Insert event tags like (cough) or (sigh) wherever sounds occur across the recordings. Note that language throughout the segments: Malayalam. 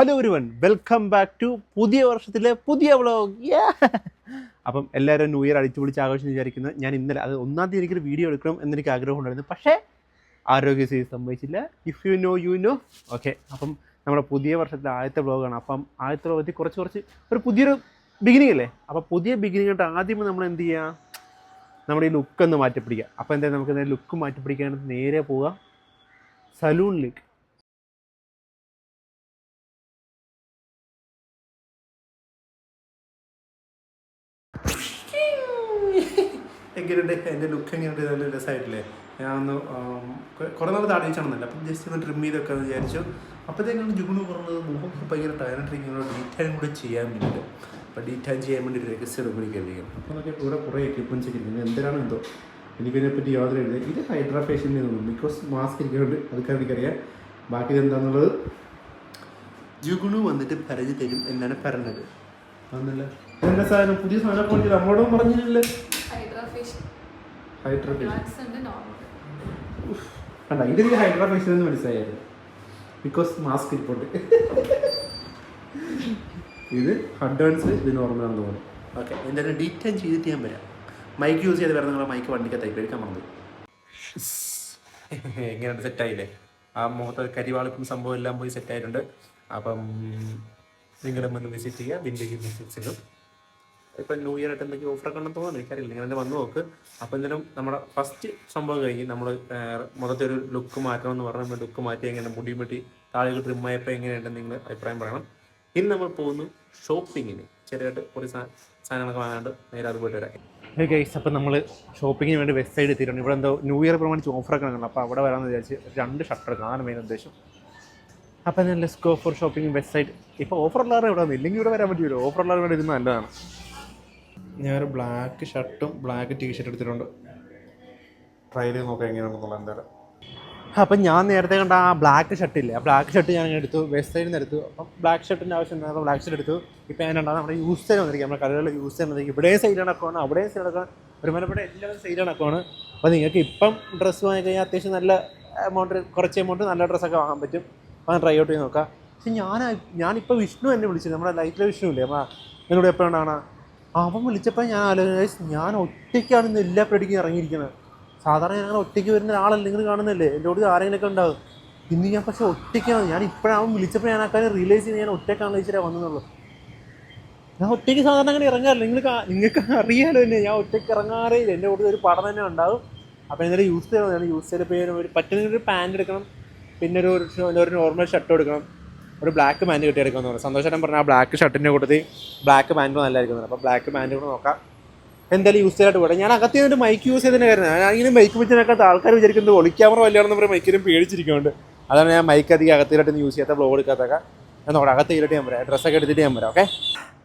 ഹലോ ഒരുവൻ വെൽക്കം ബാക്ക് ടു പുതിയ വർഷത്തിലെ പുതിയ വ്ളോഗ് അപ്പം എല്ലാവരും ന്യൂ ഇയർ അടിച്ചു പൊളിച്ച് ആഘോഷം വിചാരിക്കുന്നത് ഞാൻ ഇന്നലെ അത് ഒന്നാം തീയതി എനിക്കൊരു വീഡിയോ എടുക്കണം എന്നെനിക്ക് ആഗ്രഹം ഉണ്ടായിരുന്നു പക്ഷേ ആരോഗ്യസ്ഥിതി സംഭവിച്ചില്ല. If you know you know okay അപ്പം നമ്മുടെ പുതിയ വർഷത്തിലെ ആദ്യത്തെ വ്ളോഗാണ് അപ്പം ആദ്യത്തെ വ്ളോഗത്തിൽ കുറച്ച് കുറച്ച് ഒരു പുതിയൊരു ബിഗിനിങ് അല്ലേ? അപ്പോൾ പുതിയ ബിഗിനിങ് ആയിട്ട് ആദ്യം നമ്മൾ എന്ത് ചെയ്യുക നമ്മുടെ ഈ ലുക്കൊന്ന് മാറ്റിപ്പിടിക്കുക അപ്പോൾ എന്തായാലും നമുക്ക് ലുക്ക് മാറ്റിപ്പിടിക്കാൻ നേരെ പോവുക സലൂണിലേക്ക് എങ്ങനെയുണ്ട് എന്റെ ലുക്ക് എങ്ങനെയുണ്ട് നല്ല രസമായിട്ടില്ലേ? ഞാൻ ഒന്ന് കുറേ നാൾ താടി അപ്പം ജസ്റ്റ് ഒന്ന് ട്രിം ചെയ്തൊക്കെ എന്ന് വിചാരിച്ചു. അപ്പോഴത്തേക്കാണ് ജുഗുണു പറഞ്ഞത് മുഖം ഭയങ്കര ടയറിട്ടിരിക്കുന്നത് ഡീറ്റാൻ കൂടെ ചെയ്യാൻ വേണ്ടിയിട്ട് അപ്പോൾ ഡീറ്റാൻ ചെയ്യാൻ വേണ്ടി ഒരു രഹസ്യ ഉപയോഗിക്കുകയായിരിക്കും അപ്പോൾ അതൊക്കെ ഇവിടെ കുറേ എക്യുപ്മെന്റ്സ് ഒക്കെ ഇരിക്കുന്നത് എന്തിനാണ് എന്തോ? എനിക്കതിനെപ്പറ്റി യാതൊരു എഴുതി ഇത് ഹൈഡ്രാഫേഷ്യന്റെ തോന്നുന്നു. ബിക്കോസ് മാസ്ക് ഇരിക്കുന്നുണ്ട് അതൊക്കെ എനിക്കറിയാം. ബാക്കി ഇതെന്താണെന്നുള്ളത് ജുഗുണു വന്നിട്ട് പറഞ്ഞു തരും എന്നാണ് പറഞ്ഞത്. അതൊന്നല്ല എന്താ സാധനം? പുതിയ സാധനം കൊണ്ട് നമ്മളോടും പറഞ്ഞില്ലല്ലോ ഹൈഡ്രാഫേഷ്യൽ ഹൈഡ്രാ ഫേഷ്യൽ വാക്സ് ഉണ്ട് നോർമൽ കണ്ട ഇതെനിക്ക് ഹൈഡ്രാ ഫേഷ്യൽ എന്ന് മനസ്സിലായത്. ബിക്കോസ് മാസ്ക് ഇരിപ്പുണ്ട്. ഇത് അഡ്വാൻസ് ഇത് നോർമൽ ആണെന്ന് തോന്നുന്നു. ഓക്കെ എന്തായാലും ഡീറ്റെയിൻ ചെയ്തിട്ട് ഞാൻ വരാം. മൈക്ക് യൂസ് ചെയ്ത് വരുന്ന നിങ്ങളെ മൈക്ക് വണ്ടിക്ക് എടുക്കാൻ മറന്നു (laughs) എങ്ങനെയുണ്ട് സെറ്റായില്ലേ ആ മുഖത്ത് കരിവാളിപ്പും സംഭവം എല്ലാം പോയി സെറ്റായിട്ടുണ്ട് അപ്പം നിങ്ങളും മുന്നിൽ വിസിറ്റ് ചെയ്യുക. വിൻഡേജ് മ്യൂസിക്സിലും ഇപ്പം ന്യൂ ഇയർ ആയിട്ട് എന്തെങ്കിലും ഓഫറൊക്കെ ഉണ്ടെന്ന് തോന്നുന്നു. എനിക്കറിയില്ല. നിങ്ങൾ വന്ന് നോക്ക്. അപ്പോൾ എന്തായാലും നമ്മുടെ ഫസ്റ്റ് സംഭവം കഴിഞ്ഞ് നമ്മൾ മൊത്തത്തിൽ ഒരു ലുക്ക് മാറ്റണം എന്ന് പറഞ്ഞാൽ ലുക്ക് മാറ്റി എങ്ങനെ മുടി മുട്ടി താഴെ ട്രിം ആയപ്പോ എങ്ങനെയുണ്ടെന്ന് നിങ്ങൾ അഭിപ്രായം പറയണം. ഇനി നമ്മൾ പോകുന്നു ഷോപ്പിങ്ങിന് ചെറിയായിട്ട് കുറച്ച് സാധനങ്ങളൊക്കെ വാങ്ങാണ്ട് നേരെ അത് പോയിട്ട് വരാം ഹേ ഗൈസ് അപ്പോൾ നമ്മൾ ഷോപ്പിങ്ങിന് വേണ്ടി വെസ്റ്റ് സൈഡ് എത്തിയിട്ടുണ്ട്. ഇവിടെ എന്തോ ന്യൂ ഇയർ പ്രമാണിച്ച് ഓഫറൊക്കെ നടക്കണം അപ്പോൾ അവിടെ വരാമെന്ന് വിചാരിച്ച് രണ്ട് ഷട്ടർ അതാണ് മെയിൻ ഉദ്ദേശം. അപ്പോൾ ഞാൻ let's go for shopping website ഇപ്പോൾ ഓഫർ ഉള്ളവരെ ഇവിടെ വന്നില്ലെങ്കിൽ ഇവിടെ വരാൻ പറ്റുമല്ലോ ഓഫർ ഉള്ളവർ ഇവിടെ ഇരുന്ന് നല്ലതാണ്. ഞാൻ ഒരു ബ്ലാക്ക് ഷർട്ടും ബ്ലാക്ക് ടീ ഷർട്ട് എടുത്തിട്ടുണ്ട്. ട്രൈ ചെയ്ത് നോക്കാം എങ്ങനെയാണെന്നുള്ള എന്തായാലും അപ്പം ഞാൻ നേരത്തെ കണ്ട ആ ബ്ലാക്ക് ഷർട്ട് ഇല്ലേ? ആ ബ്ലാക്ക് ഷർട്ട് ഞാൻ എടുത്തു വെസ്റ്റ് സൈഡിൽ നിന്ന് എടുത്തു. അപ്പം ബ്ലാക്ക് ഷർട്ടിന്റെ ആവശ്യം ഉണ്ടായിരുന്നു ബ്ലാക്ക് ഷർട്ട് എടുത്തു. ഇപ്പം ഞാൻ ഉണ്ടാകും നമ്മുടെ യൂസ് ചെയ്ത് വന്നിരിക്കും നമ്മുടെ കടകളിൽ യൂസ് ചെയ്യാൻ വന്നിരിക്കും ഇവിടെയും സൈഡ് അടക്കമാണ് അവിടെയും സൈഡ് അടക്കണം ഒരുമാനപ്പെട്ട എല്ലാവരും സൈഡ് അടക്കമാണ് അപ്പോൾ നിങ്ങൾക്ക് ഇപ്പം ഡ്രസ്സ് വാങ്ങി കഴിഞ്ഞാൽ അത്യാവശ്യം നല്ല എമൗണ്ട് കുറച്ച് എമൗണ്ട് നല്ല ഡ്രസ്സൊക്കെ വാങ്ങാൻ പറ്റും. അപ്പം ട്രൈ ഔട്ട് ചെയ്ത് നോക്കാം. പക്ഷെ ഞാൻ ഞാനിപ്പോൾ വിഷ്ണു എന്നെ വിളിച്ചത് നമ്മുടെ ലൈറ്റിലെ വിഷ്ണു ഇല്ലേ? നമ്മൾ എന്നോട് എപ്പോഴാണ് അവൻ വിളിച്ചപ്പോൾ ഞാൻ ആലോചിച്ചു ഞാൻ ഒറ്റയ്ക്കാണ് ഇന്ന് എല്ലാ പരിപാടിക്കും ഇറങ്ങിയിരിക്കുന്നത്. സാധാരണ ഞാൻ അങ്ങനെ ഒറ്റയ്ക്ക് വരുന്ന ഒരാളല്ല നിങ്ങൾ കാണുന്നില്ലേ എന്റെ കൂടെ ആരെങ്കിലുമൊക്കെ ഉണ്ടാവും. ഇന്ന് ഞാൻ പക്ഷേ ഒറ്റയ്ക്കാണ്. ഞാൻ ഇപ്പോഴാണ് വിളിച്ചപ്പോൾ ഞാൻ ആ റിയലൈസ് ചെയ്ത് ഞാൻ ഒറ്റയ്ക്കാണ് വെച്ചിട്ടാണ് വന്നതെന്നുള്ളൂ ഞാൻ ഒറ്റയ്ക്ക് സാധാരണ അങ്ങനെ ഇറങ്ങാറില്ല. നിങ്ങൾക്ക് നിങ്ങൾക്ക് അറിയാലോ എന്നെ ഞാൻ ഒറ്റയ്ക്ക് ഇറങ്ങാറേ ഇല്ല. എന്റെ കൂടെ ഒരു പടം തന്നെ ഉണ്ടാവും. അപ്പോൾ ഇന്നലെ യൂസ് ചെയ്യണം. ഞാൻ യൂസ് ചെയ്തപ്പോൾ ഒരു പറ്റുന്ന ഒരു പാന്റ് എടുക്കണം. പിന്നെ ഒരു- ഒരു നോർമൽ ഷർട്ട് എടുക്കണം. ഒരു ബ്ലാക്ക് പാന്റ് കിട്ടിയെടുക്കാന്ന് പറഞ്ഞു. സന്തോഷം പറഞ്ഞാൽ ആ ബ്ലാക്ക് ഷർട്ടിന്റെ കൂട്ടത്തിൽ ബ്ലാക്ക് പാന്റ് നല്ലതായിരിക്കും അപ്പോൾ ബ്ലാക്ക് പാന്റ് കൂടെ നോക്കാം. എന്തായാലും യൂസ് ചെയ്തിട്ട് പോട്ടെ. ഞാൻ അകത്ത് ഒരു മൈക്ക് യൂസ് ചെയ്തതിന് കാര്യം ഞാൻ ഇങ്ങനെ മൈക്ക് വെച്ചിനൊക്കെ ആൾക്കാർ വിചാരിക്കുന്നത് ഒളി ക്യാമറ വല്ലതാണെന്ന് പറയും മൈക്കിനും പേടിച്ചിരിക്കുന്നുണ്ട്. അതാണ് ഞാൻ മൈക്ക് അധികം അകത്തേലായിട്ട് യൂസ് ചെയ്യാത്ത ബ്ലോഗ് എടുക്കാത്തൊക്കെ ഞാൻ നോക്കാം അകത്ത് ചെയ്തിട്ട് ഞാൻ വരാം. ഡ്രസ്സൊക്കെ എടുത്തിട്ട് ഞാൻ വരാം ഓക്കെ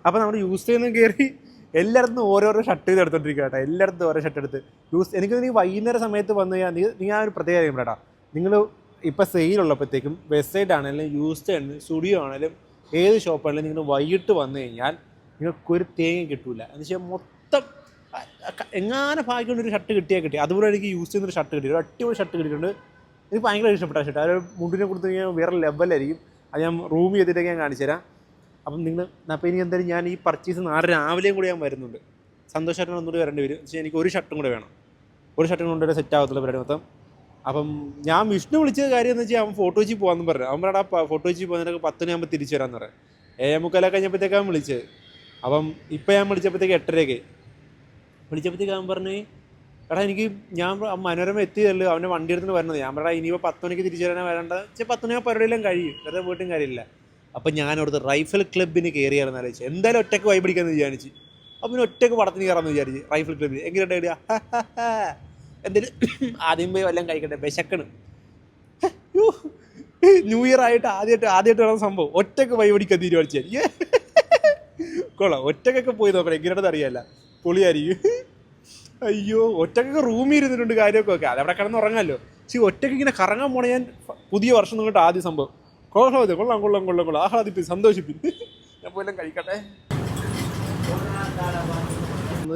അപ്പോൾ നമ്മൾ യൂസ് ചെയ്യുന്ന കയറി എല്ലായിടത്തും ഓരോരോ ഷർട്ട് ചെയ്ത് എടുത്തോണ്ടിരിക്കുക കേട്ടോ എല്ലായിടത്തും ഓരോ ഷർട്ട് എടുത്ത്. യൂസ് എനിക്ക് നീ വൈകുന്നേരം സമയത്ത് വന്നു കഴിഞ്ഞാൽ നീ ആ ഒരു പ്രത്യേകത കേട്ടോ നിങ്ങൾ ഇപ്പോൾ സെയിലുള്ളപ്പോഴത്തേക്കും വെബ്സൈറ്റ് ആണെങ്കിലും യൂസ്ഡ് ആണെങ്കിലും സ്റ്റുഡിയോ ആണെങ്കിലും ഏത് ഷോപ്പാണെങ്കിലും നിങ്ങൾ വൈകിട്ട് വന്നു കഴിഞ്ഞാൽ നിങ്ങൾക്ക് ഒരു തേങ്ങ കിട്ടില്ല എന്ന് വെച്ചാൽ മൊത്തം എങ്ങനെ എങ്ങാനും ഒരു ഷർട്ട് കിട്ടിയാൽ കിട്ടി. അതുപോലെ എനിക്ക് യൂസ് ചെയ്യുന്നൊരു ഷർട്ട് കിട്ടി. ഒരു അടിപൊളി ഷർട്ട് കിട്ടിയിട്ടുണ്ട്. എനിക്ക് ഭയങ്കര ഇഷ്ടപ്പെട്ട ഷർട്ട് ആ മുണ്ടിനെ കൊടുത്ത് കഴിഞ്ഞാൽ വേറെ ലെവലായിരിക്കും അത് ഞാൻ റൂം ചെയ്തിട്ടൊക്കെ ഞാൻ കാണിച്ചു തരാം. അപ്പം നിങ്ങൾ അപ്പോൾ ഇനി എന്തായാലും ഞാൻ ഈ പർച്ചേസ് നാളെ രാവിലെയും കൂടി ഞാൻ വരുന്നുണ്ട്. സന്തോഷമായിട്ട് ഒന്നുകൂടി വരേണ്ടി വരും. പക്ഷേ എനിക്ക് ഒരു ഷർട്ടും കൂടെ വേണം. ഒരു ഷർട്ടും കൊണ്ടുവരെ സെറ്റ് ആകത്തുള്ള പരിപാടി മൊത്തം. അപ്പം ഞാൻ വിഷ്ണു വിളിച്ച കാര്യം എന്ന് വെച്ചാൽ അവൻ ഫോട്ടോ വെച്ച് പോകാമെന്ന് പറഞ്ഞു. അവൻ പറയാ വെച്ച് പോകുന്നതിനൊക്കെ പത്തിനാകുമ്പോൾ തിരിച്ചു വരാമെന്ന് പറയാം. ഏഴ് മുക്കാലൊക്കെ കഴിഞ്ഞപ്പോഴത്തേക്കാണ് വിളിച്ചത് അപ്പം ഇപ്പം ഞാൻ വിളിച്ചപ്പോഴത്തേക്ക് എട്ടരയ്ക്ക് വിളിച്ചപ്പോഴത്തേക്ക് അവൻ പറഞ്ഞു എടാ എനിക്ക് ഞാൻ മനോരമ എത്തിയതല്ലോ അവന്റെ വണ്ടി എടുത്തിട്ട് വരുന്നത് ഞാൻ പറയാം ഇനിയിപ്പോൾ പത്ത് മണിക്ക് തിരിച്ചു വരാനാണ് വരേണ്ട പക്ഷേ പത്ത് മണിയാ പരിപാടിയെല്ലാം കഴിയും. വെറുതെ വീട്ടും കാര്യമില്ല. അപ്പം ഞാൻ അവിടുത്തെ റൈഫിൾ ക്ലബിന് കയറിയായിരുന്നു ആലോചിച്ച്. എന്തായാലും ഒറ്റയ്ക്ക് വൈ പിടിക്കാമെന്ന് വിചാരിച്ചു. അപ്പം പിന്നെ ഒറ്റയ്ക്ക് പടത്തിന് കയറാമെന്ന് വിചാരിച്ചു. റൈഫിൾ ക്ലബിൽ എങ്ങനെയുണ്ട് (laughs) എന്തെങ്കിലും ആദ്യം പോയി വല്ലതും കഴിക്കട്ടെ. വിശക്കണ്. ന്യൂ ഇയർ ആയിട്ട് ആദ്യമായിട്ട് ആദ്യമായിട്ട് വരുന്ന സംഭവം. ഒറ്റയ്ക്ക് വൈ പിടിക്കാൻ തീരുമാനിച്ചു. കൊള്ളാം. ഒറ്റക്കൊക്കെ പോയി നോക്കണം. എങ്ങനെയാണെന്ന് അറിയാല്ല. പൊളിയായിരിക്കും അയ്യോ. ഒറ്റക്കൊക്കെ റൂമിൽ ഇരുന്നിട്ടുണ്ട് കാര്യമൊക്കെ. ഒക്കെ അതവിടെ കിടന്ന് ഉറങ്ങാമല്ലോ പക്ഷേ ഒറ്റയ്ക്ക് ഇങ്ങനെ കറങ്ങാൻ പോണ ഞാൻ പുതിയ വർഷം തൊട്ട് ആദ്യ സംഭവം. കൊള്ളാം ഇത് കൊള്ളാം കൊള്ളാം കൊള്ളാം കൊള്ളാം. ആഹ്ലാദിപ്പിൻ സന്തോഷിപ്പിൻ ഞാൻ പോലും കഴിക്കട്ടെ.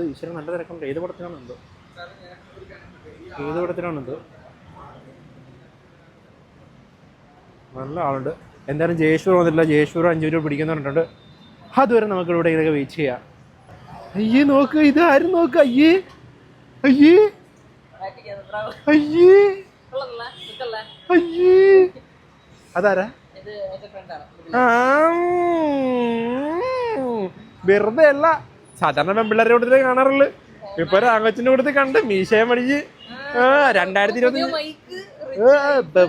ഈശ്വരൻ നല്ല തിരക്കുണ്ട്. ഏത് പടത്തിനാണ് എന്തോ. ഏത് പടത്തിനാണിത് നല്ല ആളുണ്ട്. എന്തായാലും ജയേശ്വർ വന്നിട്ടില്ല. ജയേശ്വർ അഞ്ചു രൂപ പിടിക്കുന്ന പറഞ്ഞിട്ടുണ്ട്. അതുവരെ നമുക്ക് ഇവിടെ ഇതൊക്കെ വെയിറ്റ് ചെയ്യാം. അയ്യേ നോക്ക്. ഇത് ആരും നോക്ക്? അയ്യേ. അയ്യേ. അയ്യേ. അയ്യേ. അതാരാ. വെറുതെ അല്ല സാധാരണ പെൺപിള്ളേരെ കൂട്ടത്തിലേ കാണാറുള്ളു. ഇപ്പൊ രാഘവച്ചിന്റെ കൂടെ കണ്ട് മീശയെ മടിച്ച് രണ്ടായിരത്തി ഇരുപത്തി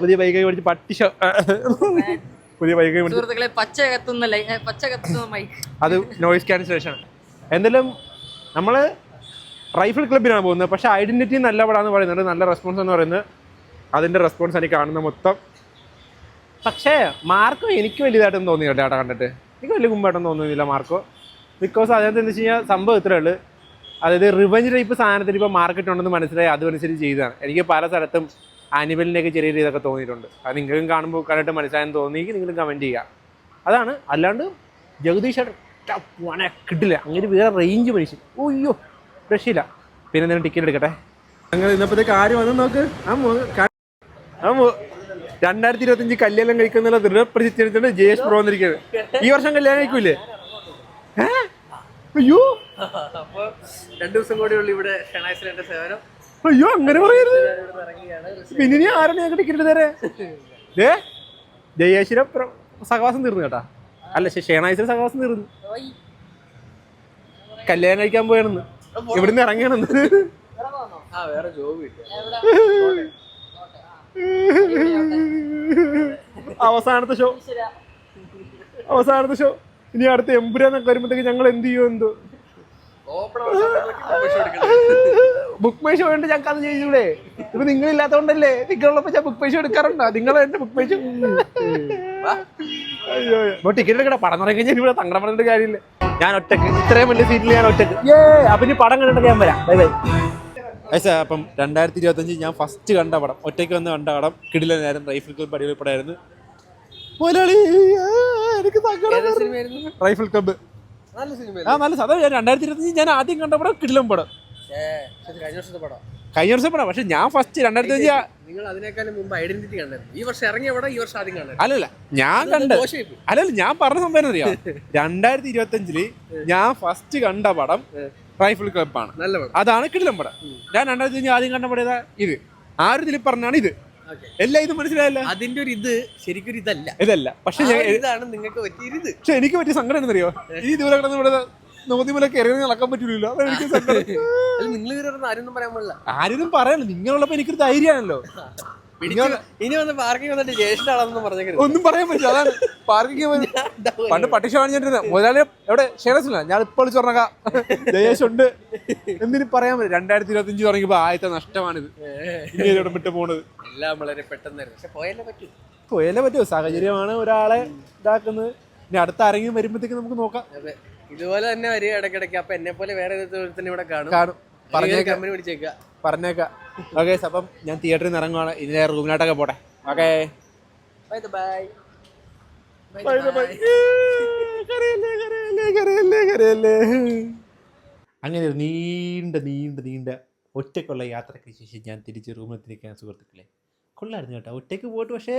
പുതിയ ബൈക്ക് മേടിച്ച് പട്ടിഷ പുതിയ ബൈക്ക് മേടിച്ച് സുഹൃത്തുക്കളെ പച്ച കത്തുന്ന ലൈ ഏ, പച്ച കത്തുന്ന മൈക്ക്. അത് നോയിസ് ക്യാൻസലേഷൻ. എന്തായാലും നമ്മൾ റൈഫിൾ ക്ലബിനാണ് പോകുന്നത്. പക്ഷെ ഐഡന്റിറ്റി നല്ല പടാന്ന് പറയുന്നുണ്ട്. നല്ല റെസ്പോൺസ് എന്ന് പറയുന്നത്. അതിന്റെ റെസ്പോൺസ് എനിക്ക് കാണുന്ന മൊത്തം. പക്ഷേ മാർക്കോ എനിക്ക് വലിയതായിട്ടൊന്നും തോന്നിയില്ല ചേട്ടാ കണ്ടിട്ട്. എനിക്ക് വലിയ കുമ്പായിട്ടൊന്നും തോന്നുന്നില്ല മാർക്കോ. ബിക്കോസ് അതിനകത്ത് എന്താ വെച്ച് കഴിഞ്ഞാൽ സംഭവം ഇത്രയേ ഉള്ളൂ. അതായത് റിവഞ്ച് ടൈപ്പ് സാധനത്തിന് ഇപ്പോൾ മാർക്കറ്റ് ഉണ്ടെന്ന് മനസ്സിലായി അതുമനുസരിച്ച് ചെയ്തതാണ്. എനിക്ക് പല സ്ഥലത്തും ആനിമലിനെയൊക്കെ ചെറിയ രീതിയിലൊക്കെ തോന്നിയിട്ടുണ്ട്. അത് നിങ്ങൾക്കും കാണുമ്പോൾ കണ്ടിട്ട് മനസ്സിലായെന്ന് തോന്നിയെങ്കിൽ നിങ്ങൾ കമന്റ് ചെയ്യുക. അതാണ് അല്ലാണ്ട് ജഗദീഷ് വന കിട്ടില്ല. അങ്ങനെ വേറെ റേഞ്ച് മനുഷ്യൻ. ഓയ്യോ രക്ഷയില്ല. പിന്നെ എന്തെങ്കിലും ടിക്കറ്റ് എടുക്കട്ടെ? ഞങ്ങൾ ഇന്നപ്പോഴത്തെ കാര്യം വന്ന് നോക്ക്. രണ്ടായിരത്തി ഇരുപത്തിയഞ്ച് കല്യാണം കഴിക്കുന്നുള്ള ദൃഢപ്രതിച്ചിട്ടുണ്ട് ജയേഷ് പ്രോ വന്നിരിക്കുന്നത്. ഈ വർഷം കല്യാണം കഴിക്കൂലേ? അയ്യോ അപ്പൊ രണ്ടു ദിവസം കൂടി ഉള്ളു ഇവിടെ ഷണാസിലെ സേവനം. അയ്യോ അങ്ങനെ പറയരുത്. പിന്നെ നീ ആരാണ് ഞങ്ങൾ ടിക്കറ്റ് തരേ ഏ ജയേശ്വര സഹവാസം തീർന്നു കേട്ടാ. അല്ല ഷേണായിസിന് സഹവാസം തീർന്നു. കല്യാണം കഴിക്കാൻ പോയാണെന്ന്. ഇവിടുന്ന് ഇറങ്ങിയാണെന്ന് ആ വേറെ ജോബ് അവസാനത്തെ ഷോ അവസാനത്തെ ഷോ ഇനി അടുത്ത എമ്പുരാന്നൊക്കെ വരുമ്പോഴത്തേക്ക് ഞങ്ങൾ എന്ത് ചെയ്യും എന്തോ? ബുക്ക് മൈ വേണ്ട ഞാൻ ഞങ്ങൾക്ക് അത് ചെയ്യൂടെ ഇപ്പൊ നിങ്ങളില്ലാത്തോണ്ടല്ലേ? നിങ്ങളുള്ളപ്പോ ഞാൻ ബുക്ക് മൈ ഷോ എടുക്കാറുണ്ടോ? നിങ്ങൾ എന്റെ ബുക്ക് മൈ അയ്യോ ടിക്കറ്റ് എടുക്കട പടം തുടങ്ങി കഴിഞ്ഞാൽ ഇവിടെ തങ്കട പറഞ്ഞിട്ട് കാര്യമില്ല. ഞാൻ ഒറ്റയ്ക്ക്. ഇത്രയും വലിയ സീറ്റിൽ ഞാൻ ഒറ്റയ്ക്ക്. ഏ അപ്പൊ ഇനി പടം കണ്ടിട്ട് ഞാൻ വരാം. ബൈ ബൈ അപ്പം രണ്ടായിരത്തി ഇരുപത്തഞ്ച് ഞാൻ ഫസ്റ്റ് കണ്ട പടം ഒറ്റയ്ക്ക് വന്ന് കണ്ട പടം കിടിലനായിരുന്നു റൈഫിൾ ക്ലബ് അടിപൊളി പടമായിരുന്നു. മുതലാളി എനിക്ക് സങ്കടം വരുന്നു. Rifle club. ആ നല്ല സാധാ രണ്ടായിരത്തി ഇരുപത്തി ഞാൻ ആദ്യം കണ്ട പടം. കിടിലം പടം കഴിഞ്ഞ വർഷത്തെ പടം. കഴിഞ്ഞ വർഷം പടം. പക്ഷെ ഞാൻ ഫസ്റ്റ് രണ്ടായിരത്തി അഞ്ച് നിങ്ങൾ അതിനേക്കാളും മുമ്പ് ഐഡന്റിറ്റി കണ്ടായിരുന്നു. ഈ വർഷം ഇറങ്ങിയ പടം ഈ വർഷം ആദ്യം കണ്ടത് അല്ലല്ല ഞാൻ കണ്ട അല്ലല്ല ഞാൻ പറഞ്ഞ സംഭവം അറിയാം? (laughs) രണ്ടായിരത്തി ഇരുപത്തി അഞ്ചിൽ ഞാൻ ഫസ്റ്റ് കണ്ട പടം റൈഫിൾ ക്ലബാണ് അതാണ് കിടിലം പടം. ഞാൻ രണ്ടായിരത്തി അഞ്ച് ആദ്യം കണ്ട പടം ഇത്. ആ ഒരു ഇതിൽ പറഞ്ഞാണ് ഇത്. എല്ലാം ഇത് മനസ്സിലായല്ല? അതിന്റെ ഒരു ഇത് ശരിക്കും ഇതല്ല. ഇതല്ല. പക്ഷെ ഇതാണ് നിങ്ങൾക്ക് പറ്റിയത് പക്ഷെ എനിക്ക് പറ്റിയ സങ്കടം എന്നറിയോ ഈ ദൂരെ കിടന്ന് ഇവിടെ നോതിമലൊക്കെ ഇറങ്ങി നടക്കാൻ അല്ല നിങ്ങൾ ആരൊന്നും പറയാൻ പാടില്ല. ആരും പറയാനല്ലോ. നിങ്ങളുള്ളപ്പോ എനിക്കൊരു ധൈര്യമാണല്ലോ. ഇനി വന്ന് പാർക്കിംഗ് വന്നിട്ട് ജ്യേഷ്ഠ ആളെന്ന് പറഞ്ഞേക്കരുത് ഒന്നും പറയാൻ പറ്റില്ല അതാണ്. പാർക്കിംഗ് പണ്ട് പട്ടിഷ കാണിച്ചിട്ടിരുന്ന മുതലാളി എവിടെ? ക്ഷേണസില്ല ഞാൻ ഇപ്പോൾ വിളിച്ചു ജയേഷ് ഉണ്ട്. എന്തിനു പറയാൻ പറ്റും രണ്ടായിരത്തി ഇരുപത്തി അഞ്ച് തുടങ്ങിയപ്പോ ആദ്യത്തെ നഷ്ടമാണിത്. ഇനി ഇവിടെ വിട്ട് പോണത്. എല്ലാം വളരെ പെട്ടെന്നായിരുന്നു. പക്ഷെ പോയാലേ പറ്റൂ? പോയാലേ സാഹചര്യമാണ് ഒരാളെ ഇതാക്കുന്നത്. ഇനി അടുത്ത ആരെങ്കിലും വരുമ്പോഴത്തേക്ക് നമുക്ക് നോക്കാം. ഇതുപോലെ തന്നെ വരിക ഇടയ്ക്കിടയ്ക്ക്. അപ്പൊ എന്നെ പോലെ വേറെ ഇവിടെ കാണും. കാണും. പറഞ്ഞേക്കാം. ഓക്കെ അപ്പം ഞാൻ തിയേറ്ററിൽ നിന്ന് ഇറങ്ങുവാണ്. ഇനി ഞാൻ റൂമിലോട്ടൊക്കെ പോട്ടെ. ഓക്കെ അങ്ങനെ ഒരു നീണ്ട നീണ്ട നീണ്ട ഒറ്റയ്ക്കുള്ള യാത്രയ്ക്ക് ശേഷം ഞാൻ തിരിച്ച് റൂമിലെത്തിരിക്കാൻ സുഹൃത്തുക്കളെ. കൊള്ളായിരുന്നു കേട്ടോ. ഒറ്റയ്ക്ക് പോയിട്ട് പക്ഷേ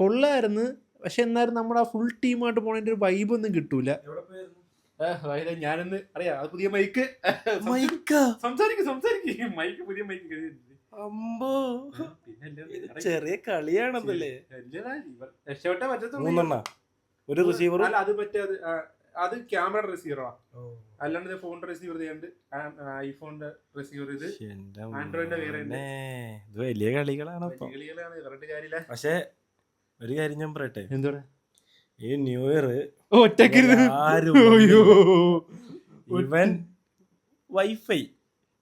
കൊള്ളായിരുന്നു. പക്ഷെ എന്നാലും നമ്മുടെ ആ ഫുൾ ടീമായിട്ട് പോണതിന്റെ ഒരു വൈബൊന്നും കിട്ടൂല. ഞാനൊന്ന് അറിയാം അത് പുതിയ മൈക്ക് സംസാരിക്കും സംസാരിക്കും. മൈക്ക് പുതിയ മൈക്ക് അമ്പോ. ചെറിയ കളിയാണതല്ലേ? രക്ഷപ്പെട്ടേ പറ്റത്തുള്ളൂ. ഒരു റിസീവർ അല്ല അത് മറ്റേ അത് ആ, അത് ക്യാമറ റിസീവറാ അല്ലാണ്ട് ഫോണിന്റെ റിസീവർ ചെയ്യാണ്ട് ഐഫോണിന്റെ റിസീവർ ഇത് ആൻഡ്രോയിഡിന്റെ വേറെ. ഇത് വലിയ കളികളാണ് കളികളാണ് പറഞ്ഞിട്ട് കാര്യമില്ല. പക്ഷേ ഒരു കാര്യം ഞാൻ പറയട്ടെ? എന്തോടെ ഈ ന്യൂ ഇയർ അയ്യോ. ഇവൻ വൈഫൈ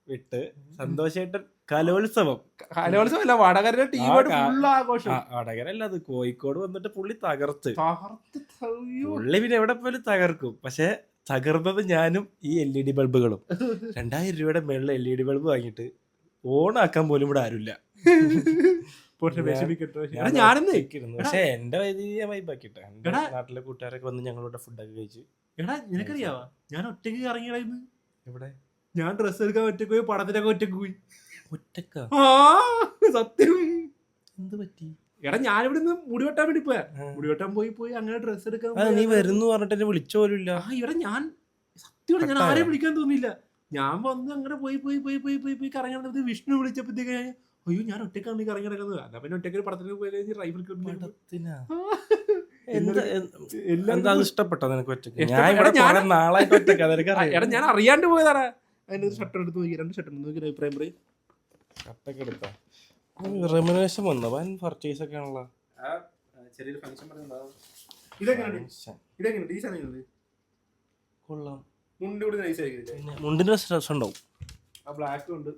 വിട്ട് സന്തോഷായിട്ട് കലോത്സവം. കലോത്സവമല്ല വടകരയുടെ ടീമായിട്ട് ഫുൾ ആഘോഷം. വടകരല്ല അത് കോഴിക്കോട് വന്നിട്ട് പുള്ളി തകർത്ത്. പുള്ളി പിന്നെ എവിടെ പോലും തകർക്കും. പക്ഷെ തകർന്നത് ഞാനും ഈ എൽ ഇ ഡി ബൾബുകളും. രണ്ടായിരം രൂപയുടെ മേളിൽ എൽ ഇ ഡി ബൾബ് വാങ്ങിയിട്ട് ഓണാക്കാൻ പോലും ഇവിടെ ആരുമില്ല. (laughs) ഞാനെന്നേ. പക്ഷെ എന്റെ വൈബാക്കിട്ടെ എന്റെ. നാട്ടിലെ കൂട്ടുകാരൊക്കെ വന്ന് ഞങ്ങളുടെ ഫുഡൊക്കെ കഴിച്ച്. എടാ നിനക്കറിയാവാ? ഞാൻ ഒറ്റയ്ക്ക് ഇറങ്ങിയതായിരുന്നു എവിടെ? ഞാൻ ഡ്രസ്സ് എടുക്കാൻ ഒറ്റയ്ക്ക് പോയി പടത്തിനൊക്കെ ഒറ്റയ്ക്ക് പോയി. ഒറ്റക്ക സത്യം. എന്ത് പറ്റി? എടാ ഞാനിവിടെ നിന്ന് മുടി വെട്ടാൻ വേണ്ടി പോയാ. മുടി വെട്ടാൻ പോയി പോയി അങ്ങനെ ഡ്രസ്സ് എടുക്കാൻ നീ. വരുന്നു പറഞ്ഞിട്ട് എന്നെ വിളിച്ച പോലും ഇല്ല. ആ ഇവിടെ ഞാൻ സത്യം ഞാൻ? ആരെയും വിളിക്കാൻ തോന്നിയില്ല. ഞാൻ വന്ന് അങ്ങനെ പോയി പോയി പോയി പോയി പോയി പോയി കറങ്ങി വിഷ്ണു വിളിച്ചപ്പോഴത്തേക്ക് അയ്യോ ഞാൻ ഒറ്റക്കാണ് ഈ കറങ്ങി നടക്കുന്നത് എന്നാ പിന്നെ ഒറ്റയ്ക്ക് ഒരു പടത്തിന് പോയി കഴിഞ്ഞ് റൈഫിൾ പടത്തിനാ? (laughs) എന്താ അത് ഇഷ്ടപ്പെട്ടോ നിനക്ക് ഒറ്റയ്ക്ക്? ഞാൻ ഇവിടെ നാളായിട്ട് ഒറ്റയ്ക്ക് എടാ ഞാൻ അറിയാണ്ട് പോയതാണ് അതിന്റെ ഒരു ഷട്ടർ എടുത്ത് നോക്കി രണ്ട് ഷട്ടർ നോക്കി ഒരു അഭിപ്രായം പറയും. ഷട്ടൊക്കെ എടുത്താ? റെമുനേഷൻ വന്നു? വൻ പർച്ചേസ് ഒക്കെ ആണല്ലോ. ചെറിയൊരു ഫംഗ്ഷൻ ഇതെങ്ങനെ ഇതെങ്ങനെ ഡീസൺ കൊള്ളാം. മുണ്ട് കൂടി നൈസ് ആയിരിക്കും പിന്നെ മുണ്ടിന്റെ സ്ട്രെസ് ഉണ്ടാവും ആ ബ്ലാക്ക് ഉണ്ട്.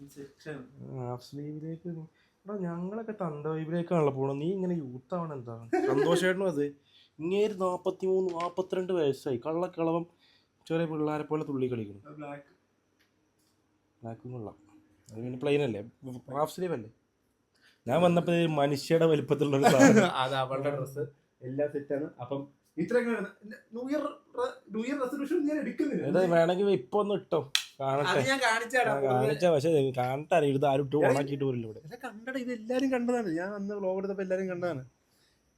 ഹാഫ് സ്ലീവിലേക്ക് എടാ ഞങ്ങളൊക്കെ തന്ത വൈബിലേക്കാണല്ലോ പോണത്. നീ ഇങ്ങനെ യൂത്ത് ആവണം എന്താ? സന്തോഷമായിട്ടും അത്? ഇങ്ങേര് നാപ്പത്തി മൂന്ന് നാപ്പത്തിരണ്ട് വയസ്സായി. കള്ളക്കിളവം ചെറിയ പിള്ളേരെ പോലെ തുള്ളി കളിക്കണം ബ്ലാക്ക് ബ്ലാക്കും കൊള്ളാം. അത് പിന്നെ പ്ലെയിൻ അല്ലേ? ഹാഫ് സ്ലീവ് അല്ലേ ഞാൻ വന്നപ്പോ മനുഷ്യയുടെ വലിപ്പത്തിലുള്ള ഒരു സാധനം. (laughs) അത് അവളുടെ ഡ്രസ്സ് എല്ലാം സെറ്റാണ് അപ്പം ഇത്രയൊക്കെ new year new year resolution ഞാൻ എടുക്കുന്നില്ല. വേണമെങ്കിൽ ഇപ്പൊ ഒന്ന് ഇട്ടോ. അത് ഞാൻ കാണിച്ചാടാ. കാണിച്ച പക്ഷെ കാണട്ടെ ഇത് ആരും ഇട്ട് ഓണാക്കിയിട്ട് പോരില്ല ഇവിടെ. കണ്ടടാ ഇത് എല്ലാരും കണ്ടതാണ്. ഞാൻ അന്ന് വ്ലോഗ് എടുത്തപ്പോ എല്ലാരും കണ്ടതാണ്.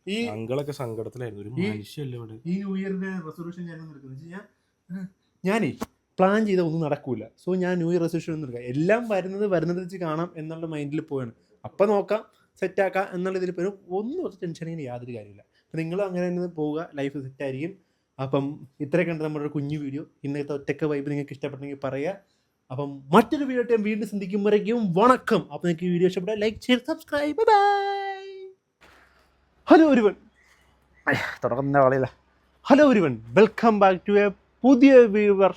ഈ അങ്കളൊക്കെ സങ്കടത്തിലായിരുന്നു. ഒരു മനുഷ്യല്ലേ ഇവിടെ. ഈ ന്യൂ ഇയറിന്റെ റെസൊല്യൂഷൻ ഞാൻ ഞാൻ ഞാനേ പ്ലാൻ ചെയ്ത ഒന്നും നടക്കൂല. സോ ഞാൻ ന്യൂ ഇയർ റെസൊല്യൂഷൻ ഒന്നും എടുക്കാം. എല്ലാം വരുന്നത് വരുന്നത് വെച്ച് കാണാം എന്നുള്ള മൈൻഡിൽ പോവാണ്. അപ്പം നോക്കാം സെറ്റാക്കാം എന്നുള്ള ഇതിൽ പോലും ഒന്നും ഒരു ടെൻഷനിങ്ങനെ യാതൊരു കാര്യമില്ല നിങ്ങളും അങ്ങനെ തന്നെ പോവുക. ലൈഫ് സെറ്റായിരിക്കും അപ്പം ഇത്രയൊക്കെ ഉണ്ട് നമ്മുടെ ഒരു കുഞ്ഞു വീഡിയോ. ഇന്നത്തെ ഒറ്റക്ക വൈബ് നിങ്ങൾക്ക് ഇഷ്ടപ്പെട്ടെങ്കിൽ പറയുക. അപ്പം മറ്റൊരു വീഡിയോ ഞാൻ വീണ്ടും സിന്ധിക്കുമ്പോഴേക്കും വണക്കം. അപ്പം നിങ്ങൾക്ക് ഈ വീഡിയോ ഇഷ്ടപ്പെട്ടാൽ ലൈക്ക് ചെയ്ത് സബ്സ്ക്രൈബ് ബൈ ഹലോ ഒരുവൻ തുടങ്ങുന്ന ആളില്ല ഹലോ ഒരുവൻ വെൽക്കം ബാക്ക് ടു എ പുതിയ വ്യൂവർ